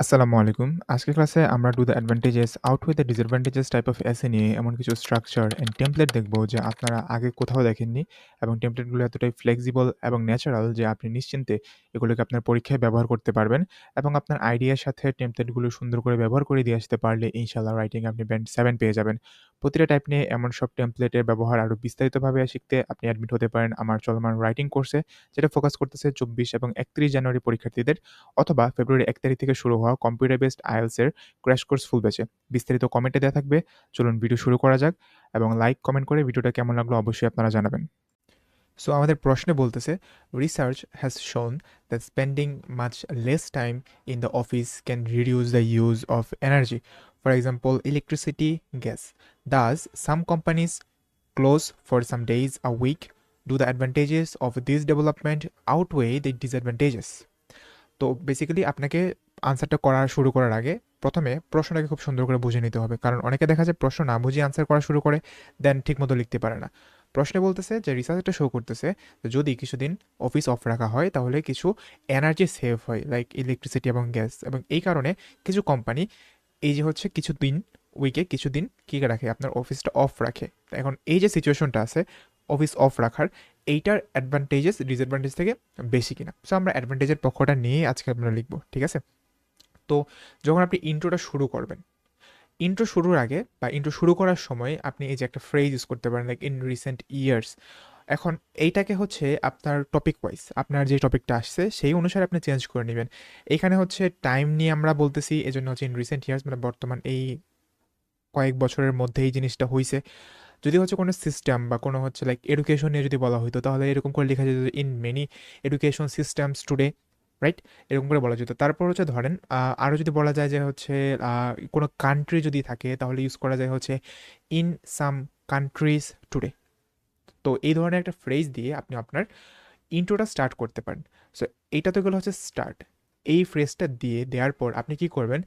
আসসালামু আলাইকুম। আজকের ক্লাসে আমরা do the advantages, outweigh the disadvantages type of essay নিয়ে এমন কিছু স্ট্রাকচার অ্যান্ড টেমপ্লেট দেখব যে আপনারা আগে কোথাও দেখেননি এবং টেমপ্লেটগুলো এতটাই ফ্লেক্সিবল এবং ন্যাচারাল যে আপনি নিশ্চিন্তে এগুলোকে আপনার পরীক্ষায় ব্যবহার করতে পারবেন এবং আপনার আইডিয়ার সাথে টেমপ্লেটগুলো সুন্দর করে ব্যবহার করে দিয়ে আসতে পারলে ইনশাল্লাহ রাইটিং আপনি ব্যান্ড সেভেন পেয়ে যাবেন। প্রতিটা টাইপ নিয়ে এমন সব টেমপ্লেটের ব্যবহার আরও বিস্তারিতভাবে শিখতে আপনি অ্যাডমিট হতে পারেন আমার চলমান রাইটিং কোর্সে যেটা ফোকাস করতেছে 24 এবং 31 জানুয়ারি পরীক্ষার্থীদের অথবা ফেব্রুয়ারি এক তারিখ থেকে শুরু হওয়া কম্পিউটার বেসড আইএলসের ক্র্যাশ কোর্স ফুল ব্যাচে। বিস্তারিত কমেন্টে দেওয়া থাকবে। চলুন ভিডিও শুরু করা যাক এবং লাইক, কমেন্ট করে ভিডিওটা কেমন লাগল অবশ্যই আপনারা জানাবেন। সো আমাদের প্রশ্নে বলতেছে research has shown that spending much less time in the office can reduce the use of energy for example electricity gas thus some companies close for some days a week do the advantages of this development outweigh the disadvantages তো basically আপনাকে আনসারটা করা শুরু করার আগে প্রথমে প্রশ্নটাকে খুব সুন্দর করে বুঝে নিতে হবে। কারণ অনেকে দেখা যায় প্রশ্ন না বুঝে আনসার করা শুরু করে দেন ঠিকমতো লিখতে পারে না। প্রশ্নে বলতেছে যে রিসার্চটা শো করতেছে যদি কিছুদিন অফিস অফ রাখা হয়, তাহলে কিছু এনার্জি সেভ হয় লাইক ইলেকট্রিসিটি এবং গ্যাস এবং এই কারণে কিছু কোম্পানি এই যে হচ্ছে কিছু দিন উইকে কিছুদিন কী রাখে? আপনার অফিসটা অফ রাখে। এখন এই যে সিচুয়েশনটা আছে অফিস অফ রাখার, এইটার অ্যাডভান্টেজেস ডিসঅ্যাডভান্টেজ থেকে বেশি কিনা? সো আমরা অ্যাডভান্টেজের পক্ষটা নিয়ে আজকে আমরা লিখব, ঠিক আছে? তো যখন আপনি ইন্ট্রোটা শুরু করবেন ইন্ট্রো শুরুর আগে বা ইন্ট্রো শুরু করার সময় আপনি এই যে একটা ফ্রেজ ইউজ করতে পারেন লাইক ইন রিসেন্ট ইয়ার্স এখন এইটাকে হচ্ছে আপনার টপিক ওয়াইজ আপনার যে টপিকটা আসছে সেই অনুসারে আপনি চেঞ্জ করে নেবেন। এখানে হচ্ছে টাইম নিয়ে আমরা বলতেছি এই জন্য হচ্ছে ইন রিসেন্ট ইয়ার্স মানে বর্তমান এই কয়েক বছরের মধ্যে এই জিনিসটা হয়েছে যদি হচ্ছে কোনো সিস্টেম বা কোনো হচ্ছে লাইক এডুকেশন নিয়ে যদি বলা হতো তাহলে এরকম করে লেখা যেত in many education systems today right এরকম করে বলা যেত। তারপর হচ্ছে ধরেন আরও যদি বলা যায় যে হচ্ছে কোনো কান্ট্রি যদি থাকে, তাহলে ইউজ করা যায় হচ্ছে ইন সাম কান্ট্রিজ টুডে তো এই ধরনের একটা ফ্রেজ দিয়ে আপনি আপনার ইন্ট্রোটা স্টার্ট করতে পারেন। সো এইটা তো গেলো হচ্ছে স্টার্ট এই ফ্রেজটা দিয়ে দেওয়ার পর আপনি কি করবেন?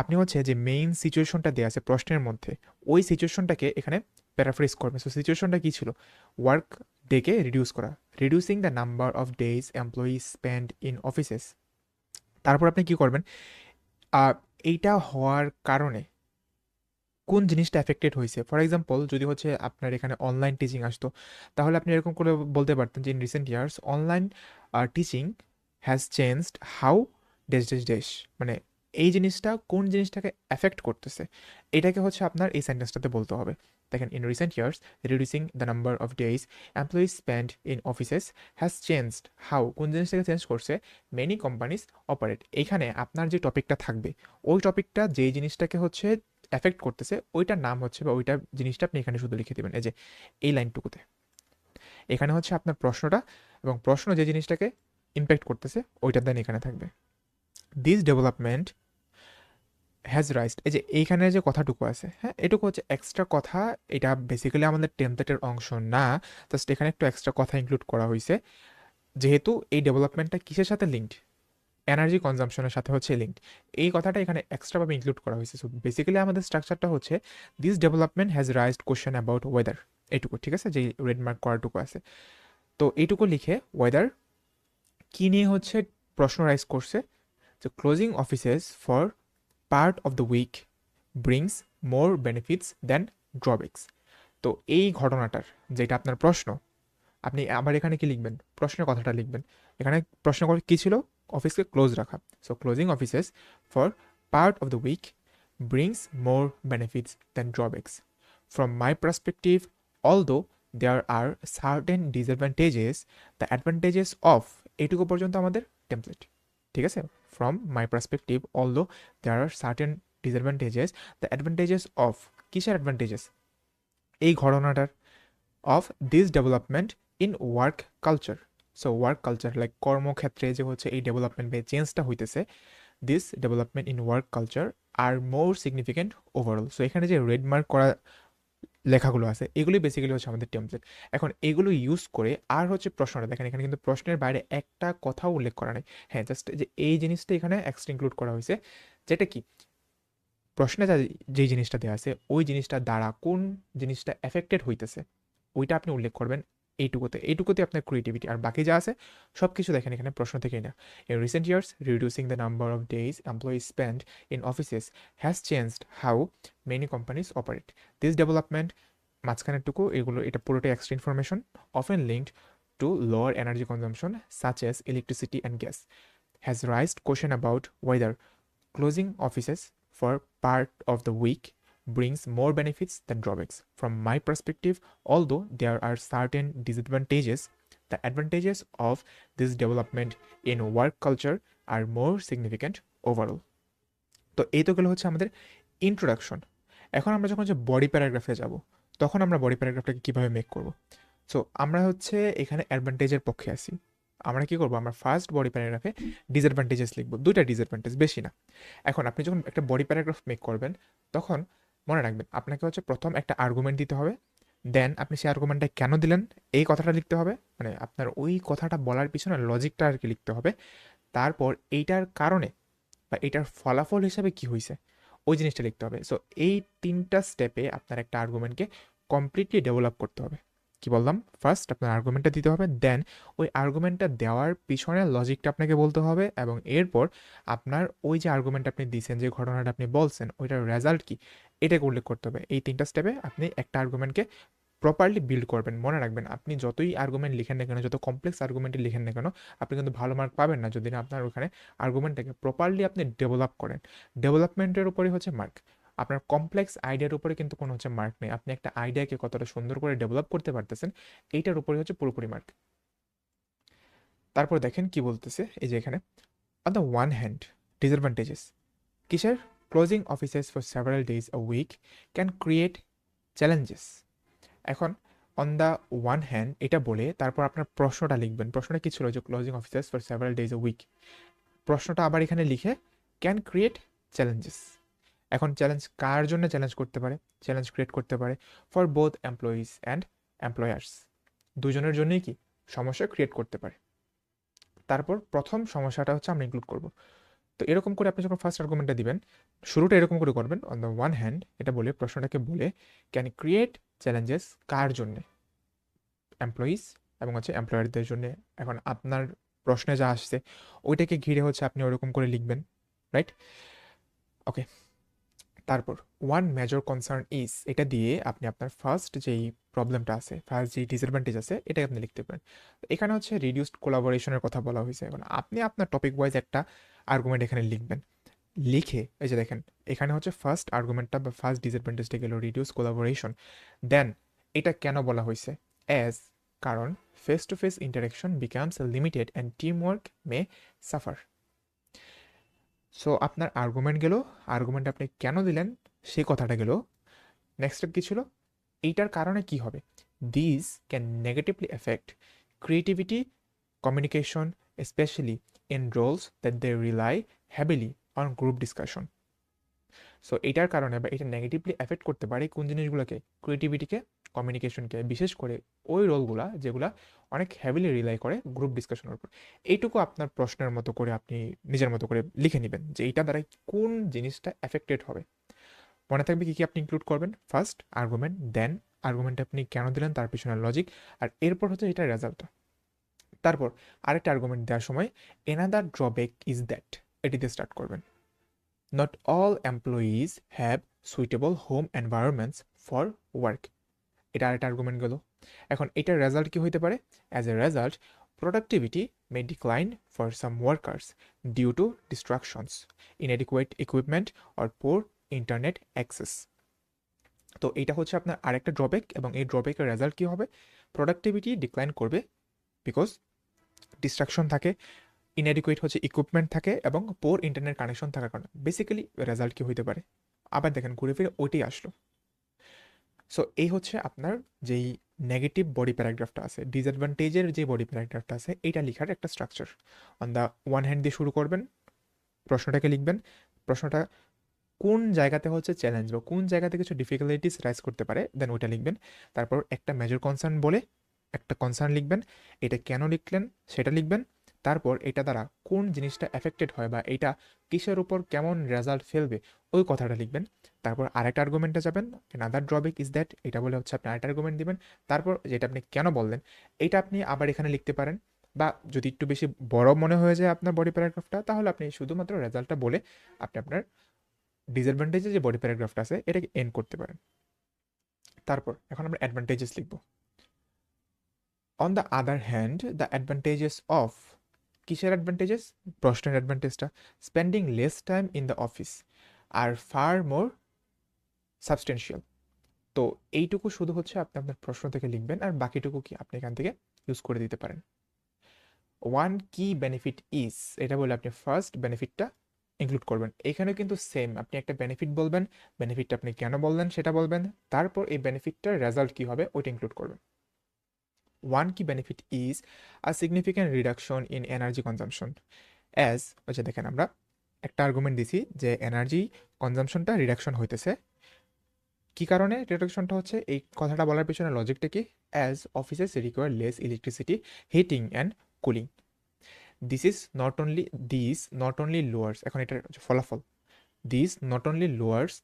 আপনি হচ্ছে যে মেইন সিচুয়েশনটা দেওয়া আছে প্রশ্নের মধ্যে, ওই সিচুয়েশনটাকে এখানে প্যারাফ্রেজ করবেন সো সিচুয়েশনটা কী ছিল? ওয়ার্ক ডেকে রিডিউস করা। Reducing the number of days employee spend in offices তারপর আপনি কি করবেন? এইটা হওয়ার কারণে কোন জিনিসটা এফেক্টেড হয়েছে? ফর এক্সাম্পল যদি হচ্ছে আপনার এখানে অনলাইন টিচিং আসতো, তাহলে আপনি এরকম করে বলতে পারতেন যে in recent years online teaching has changed how does does does মানে এই জিনিসটা কোন জিনিসটাকে এফেক্ট করতেছে, এটাকে হচ্ছে আপনার এই সেন্টেন্সটাতে বলতে হবে। দেখেন in recent years reducing the number of days employees spend in offices has changed how কোন জিনিসটাকে চেঞ্জ করছে মেনি কোম্পানিজ অপারেট এইখানে আপনার যে টপিকটা থাকবে, ওই টপিকটা যেই জিনিসটাকে হচ্ছে এফেক্ট করতেছে, ওইটার নাম হচ্ছে বা ওইটা জিনিসটা আপনি এখানে শুধু লিখে দেবেন, এই যে, এই লাইনটুকুতে এখানে হচ্ছে আপনার প্রশ্নটা এবং প্রশ্ন যে জিনিসটাকে ইম্প্যাক্ট করতেছে, ওইটা দেন এখানে থাকবে। দিস ডেভেলপমেন্ট হ্যাজ রাইসড এই যে এইখানে যে কথাটুকু আছে হ্যাঁ এটুকু হচ্ছে এক্সট্রা কথা, এটা বেসিক্যালি আমাদের টেমপ্লেটের অংশ না জাস্ট এখানে একটু এক্সট্রা কথা ইনক্লুড করা হয়েছে যেহেতু এই ডেভেলপমেন্টটা কিসের সাথে লিঙ্কড এনার্জি কনজামশনের সাথে হচ্ছে লিঙ্কড এই কথাটা এখানে এক্সট্রাভাবে ইনক্লুড করা হয়েছে সো বেসিক্যালি আমাদের স্ট্রাকচারটা হচ্ছে this development has raised question about whether এইটুকু ঠিক আছে? যে রেড মার্ক করাটুকু আছে। তো এইটুকু লিখে ওয়েদার কী নিয়ে হচ্ছে প্রশ্ন রাইজ করছে? যে closing offices for part of the week brings more benefits than drawbacks তো এই ঘটনাটার, যেটা আপনার প্রশ্ন, আপনি আবার এখানে কি লিখবেন? প্রশ্নের কথাটা লিখবেন। এখানে প্রশ্ন কী ছিল? অফিসকে ক্লোজ রাখা। So closing offices for part of the week brings more benefits than drawbacks from my perspective although there are certain disadvantages the advantages of এইটুকু পর্যন্ত আমাদের টেমপ্লেট ঠিক আছে? From my perspective, although there are certain disadvantages, the advantages of, কিসের advantages এই ঘটনাটার of this development in work culture so work culture like কর্মক্ষেত্রে যে হচ্ছে এই ডেভেলপমেন্ট বা চেঞ্জটা হইতেছে this development in work culture are more significant overall so এখানে যে রেড মার্ক করা লেখাগুলো আছে এগুলি বেসিক্যালি হচ্ছে আমাদের টেমপ্লেট এখন এগুলো ইউজ করে আর হচ্ছে প্রশ্নটা দেখেন, এখানে কিন্তু প্রশ্নের বাইরে একটা কথাও উল্লেখ করা নেই। হ্যাঁ জাস্ট যে এই জিনিসটা এখানে এক্সট্রা ইনক্লুড করা হয়েছে, যেটা কি? প্রশ্নে যা যেই জিনিসটা দেওয়া আছে, ওই জিনিসটা দ্বারা কোন জিনিসটা এফেক্টেড হইতেছে, ওইটা আপনি উল্লেখ করবেন। এইটুকুতে এইটুকুতে আপনার ক্রিয়েটিভিটি আর বাকি যা আছে সব কিছু দেখেন এখানে প্রশ্ন থেকেই না in recent years reducing the number of days employee spend in offices has changed how many companies operate this development মাঝখানেরটুকু, এগুলো, এটা পুরোটাই extra information often linked to lower energy consumption such as electricity and gas has raised question about whether closing offices for part of the week brings more benefits than drawbacks. From my perspective, although there are certain disadvantages, the advantages of this development in work culture are more significant overall. তো এই তো গেলো হচ্ছে আমাদের introduction এখন আমরা যখন হচ্ছে বডি প্যারাগ্রাফে যাব তখন আমরা বডি প্যারাগ্রাফটাকে কীভাবে মেক করব? সো আমরা হচ্ছে এখানে অ্যাডভান্টেজের পক্ষে আসি আমরা কি করব? আমরা ফার্স্ট বডি প্যারাগ্রাফে ডিসঅ্যাডভান্টেজেস লিখব। দুইটা ডিসঅ্যাডভান্টেজ বেশি না। এখন আপনি যখন একটা বডি প্যারাগ্রাফ মেক করবেন তখন মনে রাখবেন, আপনাকে হচ্ছে প্রথম একটা আর্গুমেন্ট দিতে হবে দেন আপনি সেই আর্গুমেন্টটা কেন দিলেন, এই কথাটা লিখতে হবে মানে আপনার ওই কথাটা বলার পিছনে লজিকটা আর কি লিখতে হবে, তারপর এইটার কারণে বা এইটার ফলাফল হিসাবে কি হয়েছে ওই জিনিসটা লিখতে হবে। সো এই তিনটা স্টেপে আপনার একটা আর্গুমেন্টকে কমপ্লিটলি ডেভেলপ করতে হবে। কি বললাম? ফার্স্ট আপনার আর্গুমেন্টটা দিতে হবে দেন ওই আর্গুমেন্টটা দেওয়ার পিছনে লজিকটা আপনাকে বলতে হবে এবং এরপর আপনার ওই যে আর্গুমেন্ট আপনি দিয়েছেন যে ঘটনাটা আপনি বলছেন, ওইটার রেজাল্ট কি? এটাকে উল্লেখ করতে হবে। এই তিনটা স্টেপে আপনি একটা আর্গুমেন্টকে প্রপারলি বিল্ড করবেন। মনে রাখবেন, আপনি যতই আর্গুমেন্ট লিখেন না কেন, যত কমপ্লেক্স আর্গুমেন্টই লিখেন না কেন, আপনি কিন্তু ভালো মার্ক পাবেন না যদি না আপনার ওখানে আর্গুমেন্টটাকে প্রপারলি আপনি ডেভেলপ করেন। ডেভেলপমেন্টের উপরেই হচ্ছে মার্ক আপনার কমপ্লেক্স আইডিয়ার উপরে কিন্তু কোনো হচ্ছে মার্ক নেই। আপনি একটা আইডিয়াকে কতটা সুন্দর করে ডেভেলপ করতে পারতেছেন, এইটার উপরে হচ্ছে পুরোপুরি মার্ক তারপর দেখেন কি বলতেছে, এই যে এখানে on the one hand disadvantages কিসের? Closing offices for several days a week can create challenges এখন অন দ্য ওয়ান হ্যান্ড এটা বলে তারপর আপনার প্রশ্নটা লিখবেন। প্রশ্নটা কি ছিল যে closing offices for several days a week প্রশ্নটা আবার এখানে লিখে ক্যান ক্রিয়েট চ্যালেঞ্জেস এখন চ্যালেঞ্জ কার জন্য চ্যালেঞ্জ করতে পারে? চ্যালেঞ্জ ক্রিয়েট করতে পারে for both employees and employers দুজনের জন্যই কি? সমস্যা ক্রিয়েট করতে পারে। তারপর প্রথম সমস্যাটা হচ্ছে আমরা ইনক্লুড করব। তো এরকম করে আপনি যখন ফার্স্ট আর্গুমেন্টটা দিবেন, শুরুটা এরকম করে করবেন। অন দ্য ওয়ান হ্যান্ড এটা বলে, প্রশ্নটাকে বলে ক্যান ক্রিয়েট চ্যালেঞ্জেস কার জন্যে? এমপ্লয়িজ এবং হচ্ছে এমপ্লয়ারদের জন্য। এখন আপনার প্রশ্নে যা আসছে, ওইটাকে ঘিরে হচ্ছে আপনি ওরকম করে লিখবেন রাইট ওকে তারপর ওয়ান মেজর কনসার্ন ইজ এটা দিয়ে আপনি আপনার ফার্স্ট যেই প্রবলেমটা আছে ফার্স্ট যেই ডিসঅ্যাডভান্টেজ আছে এটাই আপনি লিখতে পারেন। এখানে হচ্ছে রিডিউসড কোলাবোরেশনের কথা বলা হয়েছে। এখন আপনি আপনার টপিক ওয়াইজ একটা আর্গুমেন্ট এখানে লিখবেন। লিখে এই যে দেখেন, এখানে হচ্ছে ফার্স্ট আর্গুমেন্টটা বা ফার্স্ট ডিসঅ্যাডভান্টেজটা গেল রিডিউস কোলাবোরেশন দেন এটা কেন বলা হয়েছে? অ্যাজ কারণ face to face interaction becomes limited and team work may suffer so আপনার আর্গুমেন্ট গেল আর্গুমেন্ট আপনি কেন দিলেন, সেই কথাটা গেল। নেক্সট স্টেপ কী ছিল? এইটার কারণে কি হবে? This can negatively affect creativity communication especially in roles that they rely heavily on group discussion so এটার কারণে বা এটা নেগেটিভলি এফেক্ট করতে পারে কোন জিনিসগুলোকে? ক্রিয়েটিভিটিকে কমিউনিকেশনকে বিশেষ করে ওই রোলগুলা যেগুলা অনেক হ্যাভিলি রিলাই করে গ্রুপ ডিসকাশনের উপর। এইটুকু আপনার প্রশ্নের মতো করে আপনি নিজের মতো করে লিখে নেবেন যে এইটা দ্বারা কোন জিনিসটা এফেক্টেড হবে। মনে থাকবে কী কী আপনি ইনক্লুড করবেন? ফার্স্ট আর্গুমেন্ট দেন আর্গুমেন্ট আপনি কেন দিলেন? তার পিছনে লজিক আর এরপর হচ্ছে এটা রেজাল্টটা তারপর আরেকটা আর্গুমেন্ট দেওয়ার সময় এনাদার ড্রব্যাক ইজ দ্যাট এটিতে স্টার্ট করবেন। Not all employees have suitable home environments for work এটা আরেকটা আর্গুমেন্ট গেল। এখন এটার রেজাল্ট কি হইতে পারে? As a result productivity may decline for some workers due to distractions inadequate equipment or poor internet access তো এটা হচ্ছে আপনার আরেকটা ড্রব্যাক এবং এই ড্রব্যাকের রেজাল্ট কী হবে? প্রোডাক্টিভিটি ডিক্লাইন করবে বিকজ ডিস্ট্রাকশন থাকে ইনএডিকুয়েট হচ্ছে ইকুইপমেন্ট থাকে, এবং পোর ইন্টারনেট কানেকশন থাকার কারণে। বেসিক্যালি রেজাল্ট কী হইতে পারে? আবার দেখেন, ঘুরে ফিরে ওইটাই আসলো। সো এই হচ্ছে আপনার যেই নেগেটিভ বডি প্যারাগ্রাফটা আছে ডিসঅ্যাডভান্টেজের যে বডি প্যারাগ্রাফটা আছে, এইটা লেখার একটা structure on the one hand দিয়ে শুরু করবেন, প্রশ্নটাকে লিখবেন, প্রশ্নটা কোন জায়গাতে হচ্ছে চ্যালেঞ্জ বা কোন জায়গাতে কিছু ডিফিকাল্টিস রাইজ করতে পারে দেন ওইটা লিখবেন। তারপর একটা মেজর কনসার্ন বলে একটা কনসার্ন লিখবেন, এটা কেন লিখলেন, সেটা লিখবেন। তারপর এটা দ্বারা কোন জিনিসটা এফেক্টেড হয় বা এটা কিসের উপর কেমন রেজাল্ট ফেলবে, ওই কথাটা লিখবেন। তারপর আরেকটা আর্গুমেন্টে যাবেন। আদার ড্রবিক ইজ দ্যাট এটা বলে হচ্ছে আপনি আরেকটা আর্গুমেন্ট দিবেন। তারপর যেটা আপনি কেন বললেন, এটা আপনি আবার এখানে লিখতে পারেন। বা যদি একটু বেশি বড় মনে হয়ে যায় আপনার বডি প্যারাগ্রাফটা তাহলে আপনি শুধুমাত্র রেজাল্টটা বলে আপনি আপনার ডিসঅ্যাডভান্টেজে যে বডি প্যারাগ্রাফটা আছে, এটাকে এন্ড করতে পারেন। তারপর এখন আমরা অ্যাডভান্টেজেস লিখব। On the other hand the advantages of কিসের অ্যাডভান্টেজেস প্রশ্নের অ্যাডভান্টেজটা spending less time in the office are far more substantial তো এইটুকু শুধু হচ্ছে আপনি আপনার প্রশ্ন থেকে লিখবেন আর বাকিটুকু কি আপনি এখান থেকে ইউজ করে দিতে পারেন। ওয়ান কি বেনিফিট ইজ এটা বলে আপনি ফার্স্ট বেনিফিটটা ইনক্লুড করবেন। এখানে কিন্তু সেম আপনি একটা বেনিফিট বলবেন বেনিফিটটা আপনি কেন বললেন সেটা বলবেন, তারপর এই বেনিফিটটার রেজাল্ট কী হবে ওইটা ইনক্লুড করবেন। ওয়ান কি benefit is a significant reduction in energy consumption as হচ্ছে দেখেন আমরা, একটা আর্গুমেন্ট দিছি যে এনার্জি কনজামশনটা রিডাকশন হইতেছে। কি কারণে রিডাকশনটা হচ্ছে? এই কথাটা বলার পিছনে লজিকটা কি? As offices require less electricity heating and cooling this is not only this not only lowers এখন এটার ফলাফল this not only lowers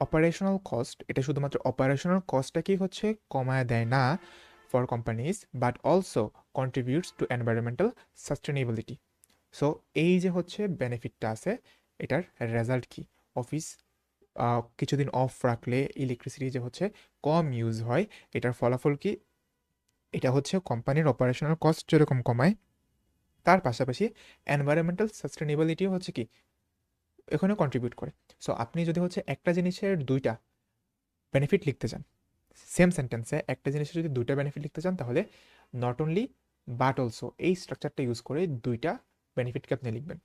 operational cost এটা শুধুমাত্র অপারেশনাল কস্টটাকেই হচ্ছে কমায় দেয় না for companies but also contributes to environmental sustainability so এই যে হচ্ছে বেনিফিটটা আছে, এটার রেজাল্ট কি? অফিস কিছুদিন অফ রাখলে ইলেকট্রিসিটি যে হচ্ছে কম ইউজ হয়, এটার ফলাফল কি? এটা হচ্ছে কোম্পানির অপারেশনাল কস্ট যেরকম কমায়, তার পাশাপাশি এনভায়রনমেন্টাল সাস্টেনেবিলিটিও হচ্ছে কি? এখানে কন্ট্রিবিউট করে। সো আপনি যদি হচ্ছে একটা জিনিসের দুইটা বেনিফিট লিখতে চান সেম সেন্টেন্সে একটা জিনিসের যদি দুইটা বেনিফিট লিখতে চান, তাহলে নট অনলি বাট অলসো এই স্ট্রাকচারটা ইউজ করে দুইটা বেনিফিটকে আপনি লিখবেন।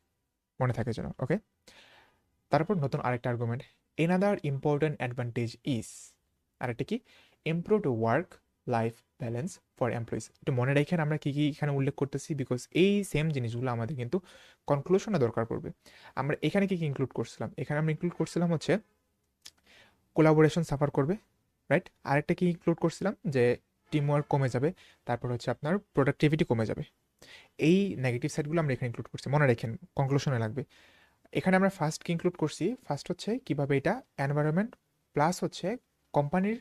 মনে থাকে যেন ওকে তারপর নতুন আরেকটা argument another important advantage is আরেকটা কি? Improved work life balance for employees একটু মনে রাখেন আমরা কী কী এখানে উল্লেখ করতেছি বিকজ এই সেম জিনিসগুলো আমাদের কিন্তু কনক্লুশনে দরকার পড়বে। আমরা এখানে কী কী ইনক্লুড করছিলাম? এখানে আমরা ইনক্লুড করছিলাম হচ্ছে কোলাবোরেশন সাফার করবে রাইট আরেকটা কি ইনক্লুড করছিলাম? যে টিম ওয়ার্ক কমে যাবে, তারপর হচ্ছে আপনার প্রোডাক্টিভিটি কমে যাবে। এই নেগেটিভ সাইডগুলো আমরা এখানে ইনক্লুড করছি। মনে রাখেন কনক্লুশনে লাগবে। এখানে আমরা ফার্স্ট কি ইনক্লুড করছি? ফার্স্ট হচ্ছে কীভাবে এটা এনভায়রনমেন্ট প্লাস হচ্ছে কোম্পানির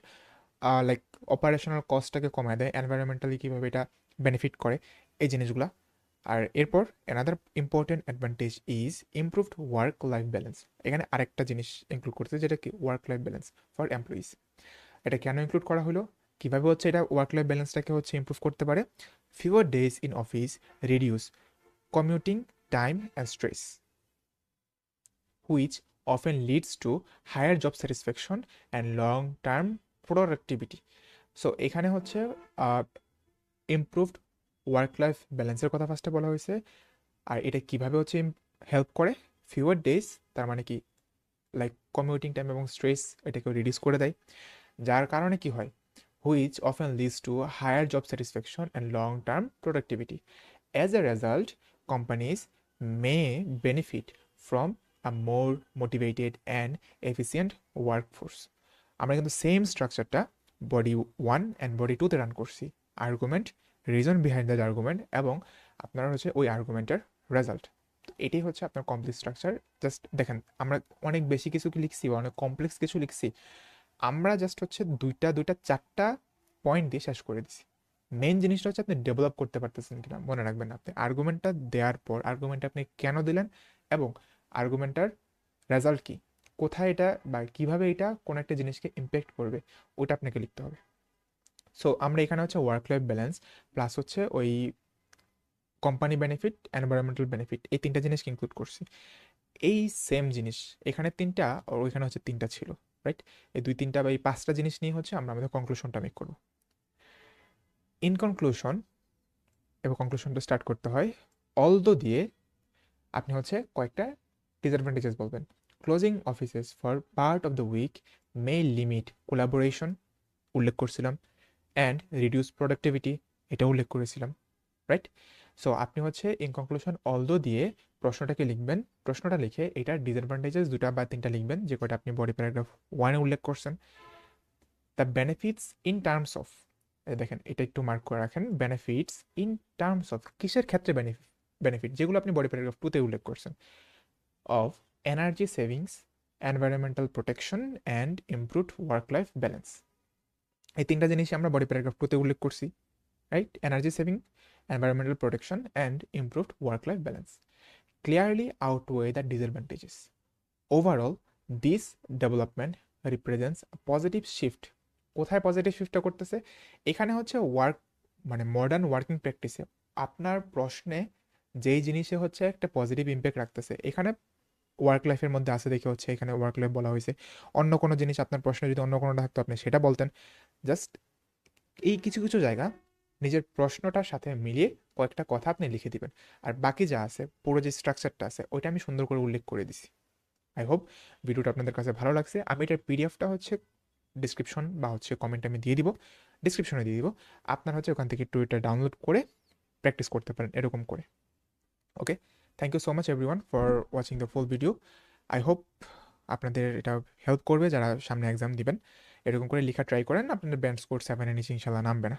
লাইক অপারেশনাল কস্টটাকে কমায় দেয় এনভায়রনমেন্টালি কীভাবে এটা বেনিফিট করে, এই জিনিসগুলো। আর এরপর another important advantage is improved work life balance এখানে আরেকটা জিনিস ইনক্লুড করছে যেটা কি work life balance for employees এটা কেন ইনক্লুড করা হলো? কীভাবে হচ্ছে এটা ওয়ার্ক লাইফ ব্যালেন্সটাকে হচ্ছে ইম্প্রুভ করতে পারে? Fewer days in office reduce commuting time and stress which often leads to higher job satisfaction and long term productivity so এখানে হচ্ছে ইমপ্রুভড ওয়ার্ক লাইফ ব্যালেন্সের কথা ফার্স্টে বলা হয়েছে। আর এটা কীভাবে হচ্ছে হেল্প করে? ফিওয়ার ডেজ তার মানে কি? লাইক কমিউটিং টাইম এবং স্ট্রেস এটাকে রিডিউস করে দেয়। যার কারণে কি হয়? Which often leads to higher job satisfaction and long term productivity as a result companies may benefit from a more motivated and efficient workforce আমরা কিন্তু সেম স্ট্রাকচারটা বডি ওয়ান অ্যান্ড বডি টুতে রান করছি। Argument reason behind the argument এবং আপনার হচ্ছে ওই আর্গুমেন্টের রেজাল্ট তো এটাই হচ্ছে আপনার কমপ্লেক্স স্ট্রাকচার জাস্ট দেখেন, আমরা অনেক বেশি কিছু লিখছি বা অনেক কমপ্লেক্স কিছু লিখছি আমরা জাস্ট হচ্ছে দুইটা দুইটা, চারটা পয়েন্ট দিয়ে শেষ করে দিছি। মেন জিনিসটা হচ্ছে আপনি ডেভেলপ করতে পারতেছেন কিনা, মনে রাখবেন আপনি। আর্গুমেন্টটা দেওয়ার পর আর্গুমেন্টটা আপনি কেন দিলেন এবং আর্গুমেন্টটার রেজাল্ট কী? কোথায় এটা বা কীভাবে এটা কোনো একটা জিনিসকে ইম্প্যাক্ট করবে ওটা আপনাকে লিখতে হবে। সো আমরা এখানে হচ্ছে ওয়ার্ক লাইফ ব্যালেন্স প্লাস হচ্ছে ওই কোম্পানি বেনিফিট এনভায়রনমেন্টাল বেনিফিট এই তিনটা জিনিসকে ইনক্লুড করছি। এই সেম জিনিস, এখানে তিনটা, ওইখানে হচ্ছে তিনটা ছিল। রাইট এই দুই তিনটা বা এই পাঁচটা জিনিস নিয়ে হচ্ছে আমরা আমাদের কনক্লুশনটা মেক করব। ইন কনক্লুশন এবং কনক্লুশনটা স্টার্ট করতে হয় অল দো দিয়ে আপনি হচ্ছে কয়েকটা ডিসঅ্যাডভান্টেজেস বলবেন। Closing offices for part of the week may limit collaboration উল্লেখ করছিলাম অ্যান্ড রিডিউস প্রোডাক্টিভিটি এটা উল্লেখ করেছিলাম রাইট সো আপনি হচ্ছে ইন কনক্লুশন অলদো দিয়ে প্রশ্নটাকে লিখবেন, প্রশ্নটা লিখে এটার ডিসঅ্যাডভান্টেজেস দুটা বা তিনটা লিখবেন, যে কটা আপনি বডি প্যারাগ্রাফ ওয়ানে উল্লেখ করছেন। The benefits in terms of দেখেন, এটা একটু মার্ক করে রাখেন বেনিফিটস ইন টার্মস অফ কিসের ক্ষেত্রে বেনিফিট যেগুলো আপনি বডি প্যারাগ্রাফ টুতে উল্লেখ করছেন। Of energy savings environmental protection and improved work life balance এই তিনটা জিনিসই আমরা বডি প্যারাগ্রাফ টুতে উল্লেখ করছি right energy saving environmental protection and improved work life balance clearly outweigh the disadvantages overall this development represents positive shift কোথায় positive শিফটটা করতেছে? এখানে হচ্ছে ওয়ার্ক মানে মডার্ন ওয়ার্কিং প্র্যাকটিসে আপনার প্রশ্নে যেই জিনিসে হচ্ছে একটা পজিটিভ ইম্প্যাক্ট রাখতেছে, এখানে ওয়ার্ক লাইফের মধ্যে আছে দেখে হচ্ছে এখানে ওয়ার্ক লাইফ বলা হয়েছে। অন্য কোনো জিনিস আপনার প্রশ্নে যদি অন্য কোনোটা থাকতো, আপনি সেটা বলতেন। জাস্ট এই কিছু কিছু জায়গা নিজের প্রশ্নটার সাথে মিলিয়ে কয়েকটা কথা আপনি লিখে দিবেন। আর বাকি যা আছে, পুরো যে স্ট্রাকচারটা আছে, ওইটা আমি সুন্দর করে উল্লেখ করে দিছি। আই হোপ ভিডিওটা আপনাদের কাছে ভালো লাগছে। আমি এটার পিডিএফটা হচ্ছে ডিসক্রিপশন বা হচ্ছে কমেন্ট আমি দিয়ে দিব। ডিসক্রিপশনে দিয়ে দিব। আপনার হচ্ছে ওখান থেকে টুইটার ডাউনলোড করে প্র্যাকটিস করতে পারেন এরকম করে। Okay thank you so much everyone for watching the full video I hope আপনাদের এটা হেল্প করবে যারা সামনে এক্সাম দিবেন। এরকম করে লেখা ট্রাই করেন। আপনাদের ব্যান্ড স্কোর সেভেনের নিচে ইনশাল্লাহ নামবে না।